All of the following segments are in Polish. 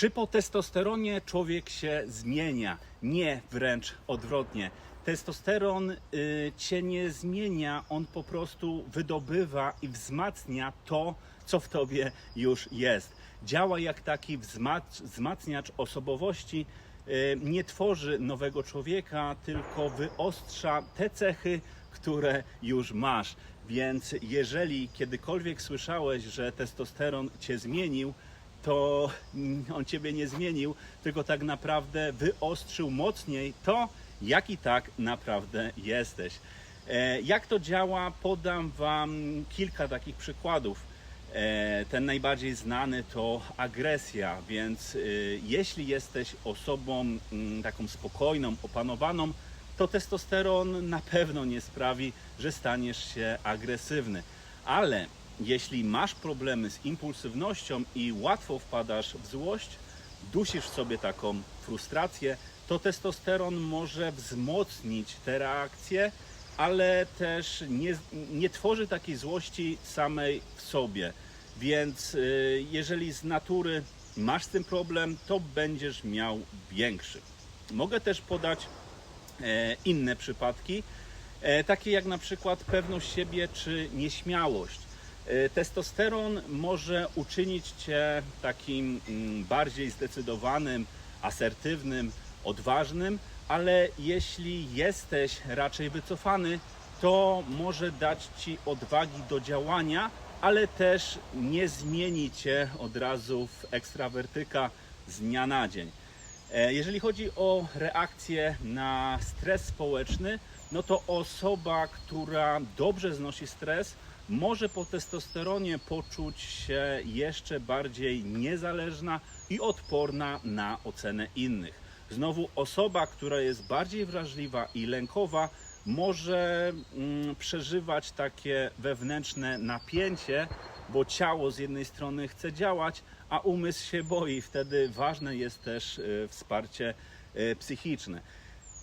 Czy po testosteronie człowiek się zmienia? Nie, wręcz odwrotnie. Testosteron y, cię nie zmienia, on po prostu wydobywa i wzmacnia to, co w tobie już jest. Działa jak taki wzmac- wzmacniacz osobowości, y, nie tworzy nowego człowieka, tylko wyostrza te cechy, które już masz. Więc jeżeli kiedykolwiek słyszałeś, że testosteron cię zmienił, to mm, on ciebie nie zmienił, tylko tak naprawdę wyostrzył mocniej to, jaki tak naprawdę jesteś. E, Jak to działa? Podam Wam kilka takich przykładów. E, Ten najbardziej znany to agresja, więc y, jeśli jesteś osobą mm, taką spokojną, opanowaną, to testosteron na pewno nie sprawi, że staniesz się agresywny. Ale jeśli masz problemy z impulsywnością i łatwo wpadasz w złość, dusisz w sobie taką frustrację, to testosteron może wzmocnić te reakcje, ale też nie, nie tworzy takiej złości samej w sobie. Więc y, jeżeli z natury masz z tym problem, to będziesz miał większy. Mogę też podać e, inne przypadki, e, takie jak na przykład pewność siebie czy nieśmiałość. E, Testosteron może uczynić cię takim mm, bardziej zdecydowanym, asertywnym, odważnym, ale jeśli jesteś raczej wycofany, to może dać ci odwagi do działania, ale też nie zmieni cię od razu w ekstrawertyka z dnia na dzień. E, Jeżeli chodzi o reakcję na stres społeczny, no to osoba, która dobrze znosi stres, może po testosteronie poczuć się jeszcze bardziej niezależna i odporna na ocenę innych. Znowu osoba, która jest bardziej wrażliwa i lękowa, może mm, przeżywać takie wewnętrzne napięcie, bo ciało z jednej strony chce działać, a umysł się boi. Wtedy ważne jest też e, wsparcie e, psychiczne.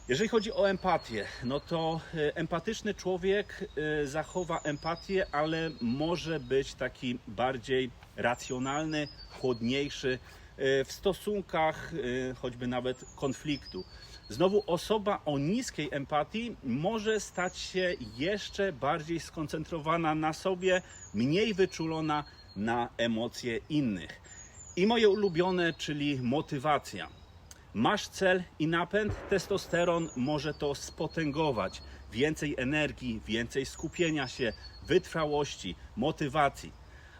Jeżeli chodzi o empatię, no to e, empatyczny człowiek e, zachowa empatię, ale może być taki bardziej racjonalny, chłodniejszy e, w stosunkach, choćby nawet konfliktu. Znowu osoba o niskiej empatii może stać się jeszcze bardziej skoncentrowana na sobie, mniej wyczulona na emocje innych. I moje ulubione, czyli motywacja. Masz cel i napęd, testosteron może to spotęgować. Więcej energii, więcej skupienia się, wytrwałości, motywacji.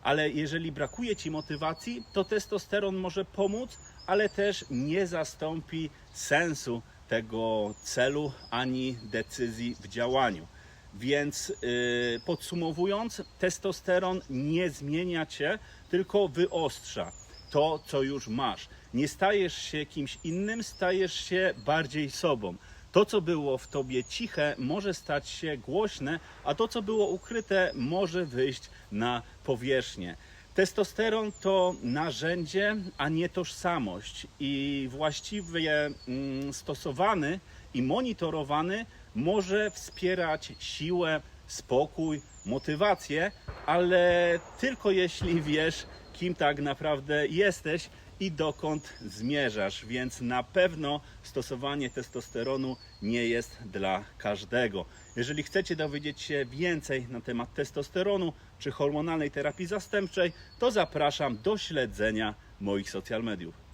Ale jeżeli brakuje ci motywacji, to testosteron może pomóc, ale też nie zastąpi sensu tego celu ani decyzji w działaniu. Więc yy, podsumowując, testosteron nie zmienia cię, tylko wyostrza to, co już masz. Nie stajesz się kimś innym, stajesz się bardziej sobą. To, co było w tobie ciche, może stać się głośne, a to, co było ukryte, może wyjść na powierzchnię. Testosteron to narzędzie, a nie tożsamość, i właściwie mm, stosowany i monitorowany może wspierać siłę, spokój, motywację, ale tylko jeśli wiesz, kim tak naprawdę jesteś i dokąd zmierzasz, więc na pewno stosowanie testosteronu nie jest dla każdego. Jeżeli chcecie dowiedzieć się więcej na temat testosteronu czy hormonalnej terapii zastępczej, to zapraszam do śledzenia moich social mediów.